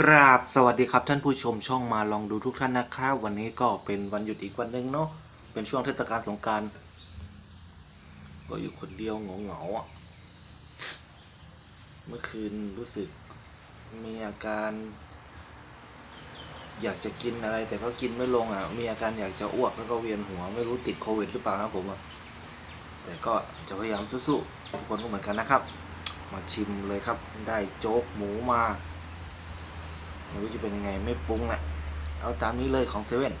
กราบสวัสดีครับท่านผู้ชมช่องมาลองดูทุกท่านนะครับวันนี้ก็เป็นวันหยุดอีกวันหนึ่งเนาะเป็นช่วงเทศกาลสงการก็อยู่คนเดียวเหงาๆอะเมื่อคืนรู้สึกมีอาการ อยากจะกินอะไร แต่ก็กินไม่ลงอะมีอาการอยากจะอ้วกแล้วก็เวียนหัวไม่รู้ติดโควิดหรือเปล่านะผมอะแต่ก็จะพยายามสู้ๆทุกคนก็เหมือนกันนะครับ มาชิมเลยครับ ได้โจ๊กหมูมา ไม่รู้จะเป็นยังไงไม่ปรุงนะเอาตามนี้เลยของเซเว่น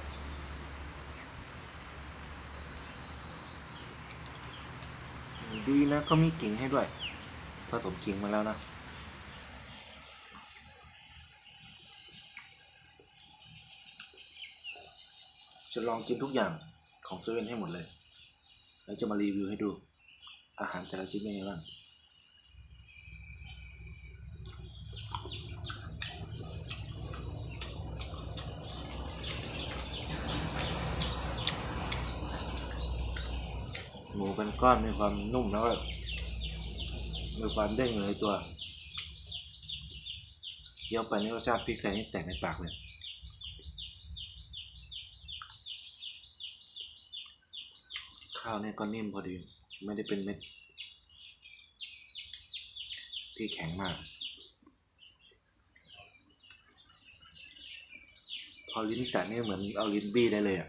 ดีนะก็มีกิ่งให้ด้วย ผสมกิ่งมาแล้วนะจะลองกินทุกอย่างของเซเว่นให้หมดเลย แล้วจะมารีวิวให้ดู อาหารแต่ละชิ้นเป็นยังไงบ้าง เป็นก้อนมีความนุ่มแล้วก็มีความเด้งอยู่ในตัวเคี้ยวไปนี่รสชาติพริกไทยนี่แตกในปากเลยข้าวเนี่ยก็นิ่มพอดี ไม่ได้เป็นเม็ด ที่แข็งมาก พอลิ้นแตะนี่เหมือนเอาลิ้นบี้ได้เลยอะ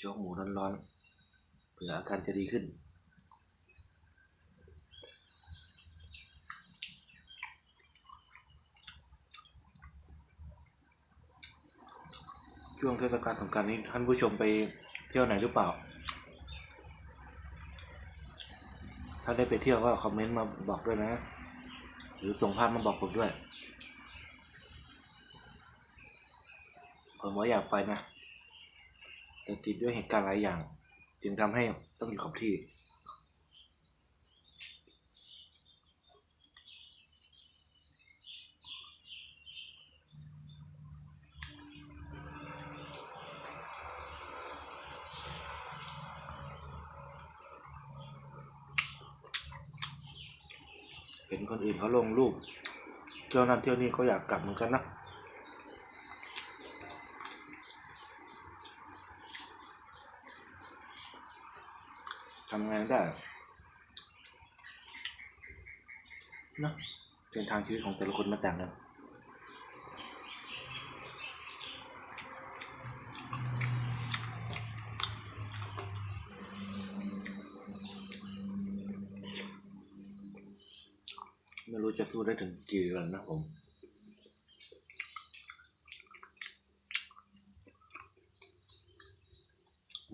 โจ๊กหมูร้อนๆเผื่ออาการจะดีขึ้น ช่วงเทศกาลสงการนี้ท่านผู้ชมไปเที่ยวไหนหรือเปล่า ถ้าได้ไปเที่ยวก็คอมเมนต์มาบอกด้วยนะ หรือส่งภาพมาบอกผมด้วย ผมว่าอยากไปนะ แต่ติดด้วยเหตุการณ์หลายอย่าง จึงทำให้ต้องอยู่กับที่ เห็นคนอื่นเขาลงรูปเที่ยวนั้นเที่ยวนี้เขาอยากกลับเหมือนกันนะ ทำงานได้เนอะเส้นทางชีวิตของแต่ละคนมาต่างกันไม่รู้จะสู้ได้ถึงกี่วันนะผม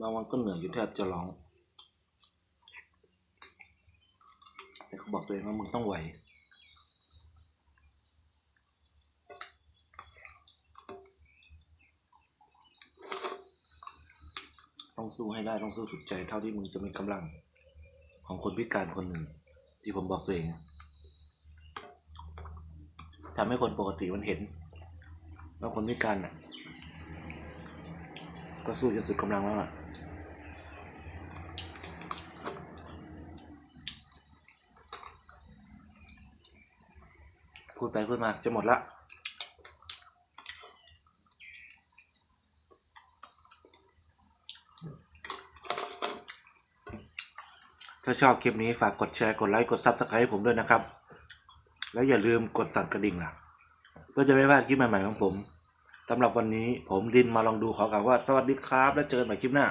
บางวันก็เหนื่อยอยู่แทบจะร้อง ขาบอกตัวเองว่ามึงต้องไหว ต้องสู้ให้ได้ต้องสู้สุดใจเท่าที่มึงจะมีกำลังของคนพิการคนหนึ่ง ที่ผมบอกตัวเองทำให้คนปกติมันเห็นว่าคนพิการน่ะ ก็สู้จนสุดกำลังแล้วล่ะ พูดไปพูดมาจะหมดละถ้าชอบคลิปนี้ฝากกดแชร์กดไลค์กดซับสไครต์ให้ผมด้วยนะครับ แล้วอย่าลืมกดสั่นกระดิ่งล่ะเพื่อจะไม่พลาดคลิปใหม่ๆของผมสำหรับวันนี้ผมดินมาลองดูขอกล่าวว่าสวัสดีครับ แล้วเจอกันใหม่คลิปหน้า